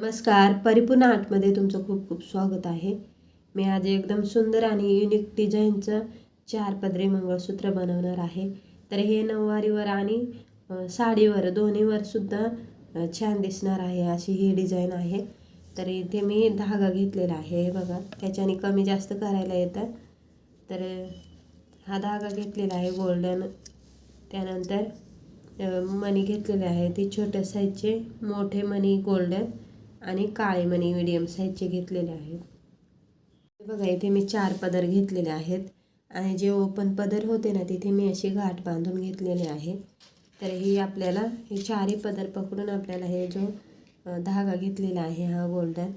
नमस्कार. परिपूर्ण आर्टमध्ये तुमचं खूप खूप स्वागत आहे. मी आज एकदम सुंदर आणि युनिक डिझाईनचं चार पदरी मंगळसूत्र बनवणार आहे. तर हे नऊवारीवर आणि साडीवर दोन्हीवर सुद्धा छान दिसणार आहे अशी ही डिझाईन आहे. तर इथे मी धागा घेतलेला आहे. हे बघा त्याच्याने कमी जास्त करायला येतं. तर हा धागा घेतलेला आहे गोल्डन त्यानंतर मणी घेतलेले आहे. ते छोट्या साईजचे मोठे मणी गोल्डन आणि काळे मणी मिडियम साईजचे घेतलेले आहेत. बघा इथे मी चार पदर घेतलेले आहेत. आणि जे ओपन पदर होते ना तिथे मी अशी गाठ बांधून घेतलेले आहे. तर ही आपल्याला हे चारही पदर पकडून आपल्याला हे जो धागा घेतलेला आहे हा गोल्डन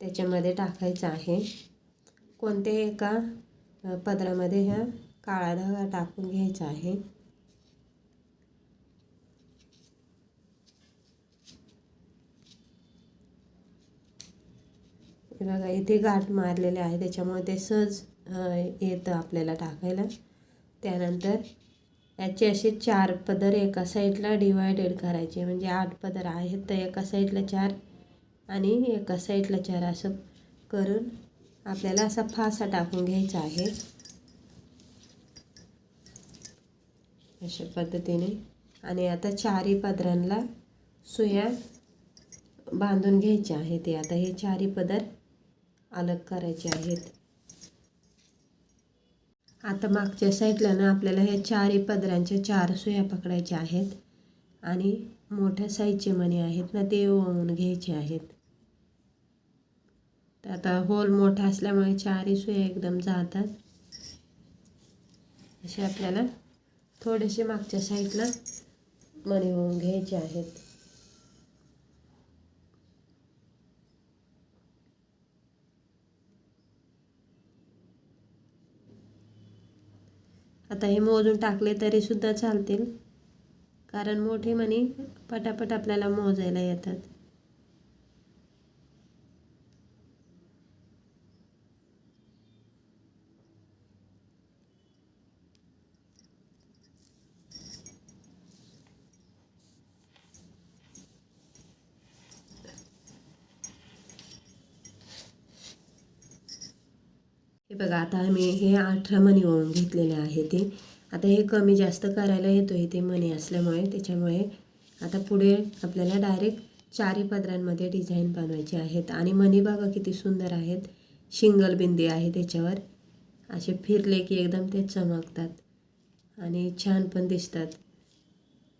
त्याच्यामध्ये टाकायचा आहे. कोणत्याही एका पदरामध्ये ह्या काळा धागा टाकून घ्यायचा आहे. हे बघा इथे गाठ मारलेले आहे. त्याच्यामुळे ते सहज येतं आपल्याला टाकायला. त्यानंतर याचे असे चार पदर एका साईडला डिवायडेड करायचे. म्हणजे आठ पदर आहेत तर एका साईडला चार आणि एका साईडला चार असं करून आपल्याला असा फासा टाकून घ्यायचा आहे. अशा पद्धतीने. आणि आता चारही पदरांना सुया बांधून घ्यायच्या आहेत. ते आता हे चारही पदर अलग करायचे आहेत. आता मागच्या साईडला ना आपल्याला ह्या चारही पदरांच्या चार सुया पकडायच्या आहेत आणि मोठ्या साईजचे मणी आहेत ना ते ओवून घ्यायचे आहेत. तर आता होल मोठा असल्यामुळे चारही सुया एकदम जातात. असे आपल्याला थोडेसे मागच्या साईडला मणी ओवून घ्यायचे आहेत. आता हे मोजून टाकले तरीसुद्धा चालतील. कारण मोठे मणी पटापट आपल्याला मोजायला येतात. हे बघा आता मी हे अठरा मणी वळून घेतलेले आहे ते. आता हे कमी जास्त करायला येतो इथे मणी असल्यामुळे त्याच्यामुळे आता पुढे आपल्याला डायरेक्ट चारही पदरांमध्ये डिझाईन बनवायचे आहेत. आणि मणी बघा किती सुंदर आहेत. शिंगल बिंदी आहे त्याच्यावर. असे फिरले की एकदम ते चमकतात. आणि छान पण दिसतात.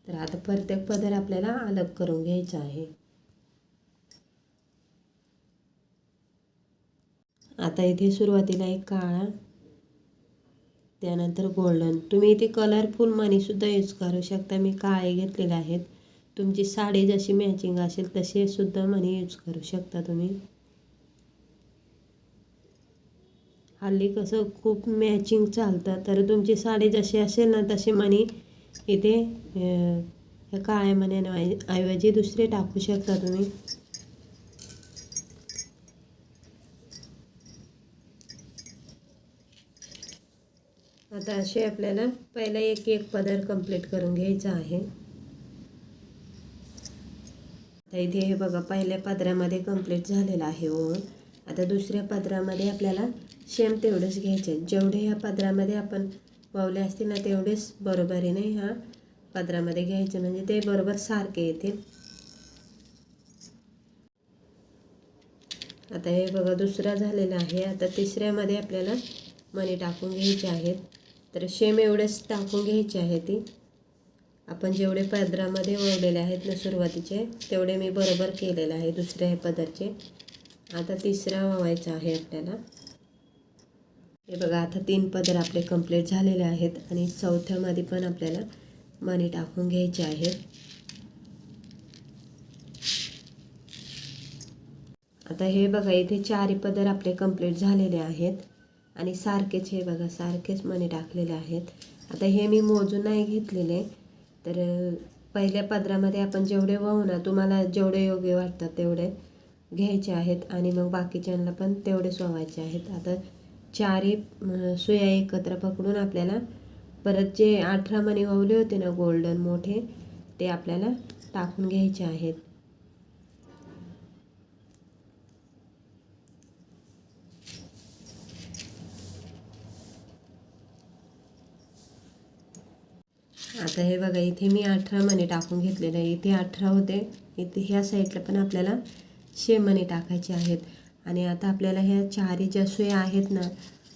तर आता प्रत्येक पदर आपल्याला अलग करून घ्यायचा आहे. आता इथे सुरुवातीला एक काळा त्यानंतर गोल्डन तुम्ही इथे कलरफुल मनीसुद्धा यूज करू शकता. मी काळे घेतलेले आहेत. तुमची साडी जशी मॅचिंग असेल तसे सुद्धा मनी यूज करू शकता तुम्ही. हल्ली कसं खूप मॅचिंग चालतं. तर तुमची साडी जशी असेल ना तसे मनी इथे काळ्या ह्या काळ्या मण्यांऐवजी दुसरे टाकू शकता तुम्ही. आता असे आपल्याला पहिला एक एक पदर कंप्लीट करून घ्यायचा आहे. आता इथे हे बघा पहिल्या पदरामध्ये कंप्लीट झालेलं आहे ओळ आता दुसऱ्या पदरामध्ये आपल्याला सेम तेवढंच घ्यायचे जेवढे ह्या पदरामध्ये आपण वावले असतील ना तेवढेच बरोबरीने ह्या पदरामध्ये घ्यायचे. म्हणजे ते बरोबर सारखे येतील आता हे बघा दुसरा झालेला आहे. आता तिसऱ्यामध्ये आपल्याला मणी टाकून घ्यायचे आहेत. तर शेम एवढेच टाकून घ्यायचे आहे ती. आपण जेवढे पदरामध्ये वळलेले आहेत ना सुरुवातीचे तेवढे मी बरोबर केलेले आहे दुसऱ्या हे पदरचे. आता तिसरा वावायचा आहे आपल्याला. हे बघा आता तीन पदर आपले कंप्लीट झालेले आहेत आणि चौथ्यामध्ये पण आपल्याला मणी टाकून घ्यायचे आहेत आता हे बघा इथे चारही पदर आपले कंप्लीट झालेले आहेत. आणि सारखेच हे बघा सारखेच मणी टाकलेले आहेत. आता हे मी मोजून नाही घेतलेले तर पहिल्या पदरामध्ये आपण जेवढे वाहू ना तुम्हाला जेवढे योग्य वाटतात तेवढे घ्यायचे आहेत आणि मग बाकीच्यांना पण तेवढेच वावायचे आहेत. आता चारही सुया एकत्र पकडून आपल्याला परत जे अठरा मणी वावले होते ना गोल्डन मोठे ते आपल्याला टाकून घ्यायचे आहेत. आता हे बघा इथे मी अठरा मणी टाकून घेतलेले आहे. इथे अठरा होते. इथे ह्या साईडला पण आपल्याला शे मणी टाकायचे आहेत. आणि आता आपल्याला ह्या चारी ज्या सुया आहेत ना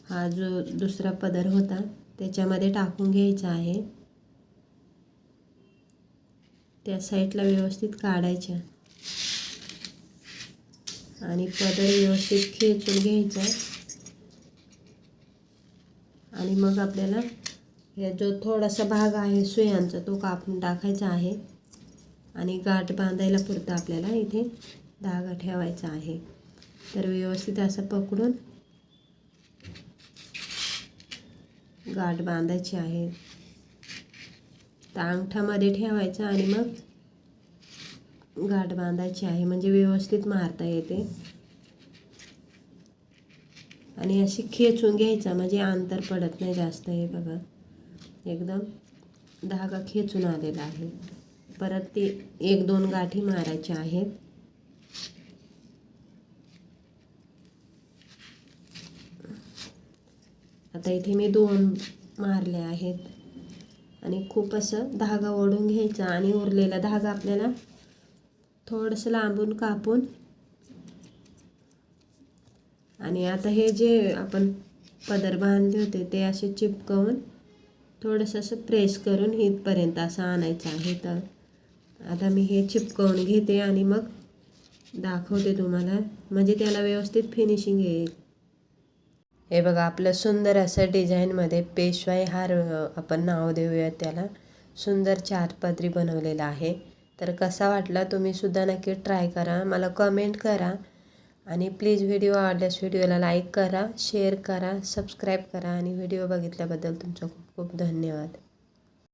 हा जो दुसरा पदर होता त्याच्यामध्ये टाकून घ्यायचा आहे. त्या साईडला व्यवस्थित काढायच्या. आणि पदर व्यवस्थित खेचून घ्यायचा. आणि मग आपल्याला या जो थोडासा भाग आहे सुयांचा तो कापून टाकायचा आहे. आणि गाठ बांधायला पुरतं आपल्याला इथे धागा ठेवायचा आहे. तर व्यवस्थित असं पकडून गाठ बांधायची आहे. तर अंगठामध्ये ठेवायचं आणि मग गाठ बांधायची आहे. म्हणजे व्यवस्थित मारता येते. आणि अशी खेचून घ्यायचा म्हणजे अंतर पडत नाही जास्त हे बघा. एकदम धागा खेचून आलेला आहे. परत ते एक दोन गाठी मारायच्या आहेत. आता इथे मी दोन मारले आहेत. आणि खूप असं धागा ओढून घ्यायचा आणि उरलेला धागा आपल्याला थोडंसं लांबून कापून आणि आता हे जे आपण पदर बांधले होते ते असे चिपकवून थोडंसं असं प्रेस करून इथपर्यंत असं आणायचं आहे तर. आता मी हे चिपकवून घेते आणि मग दाखवते तुम्हाला. म्हणजे त्याला व्यवस्थित फिनिशिंग येईल. हे बघा आपलं सुंदर असं डिझाईनमध्ये पेशवाई हार आपण नाव देऊया त्याला. सुंदर चार पदरी बनवलेला आहे. तर कसा वाटला तुम्ही सुद्धा नक्की ट्राय करा. मला कमेंट करा. आणि प्लीज व्हिडिओ आवडल्यास व्हिडिओला लाईक करा शेअर करा सबस्क्राईब करा. आणि व्हिडिओ बघितल्याबद्दल तुमचं खूप खूप धन्यवाद.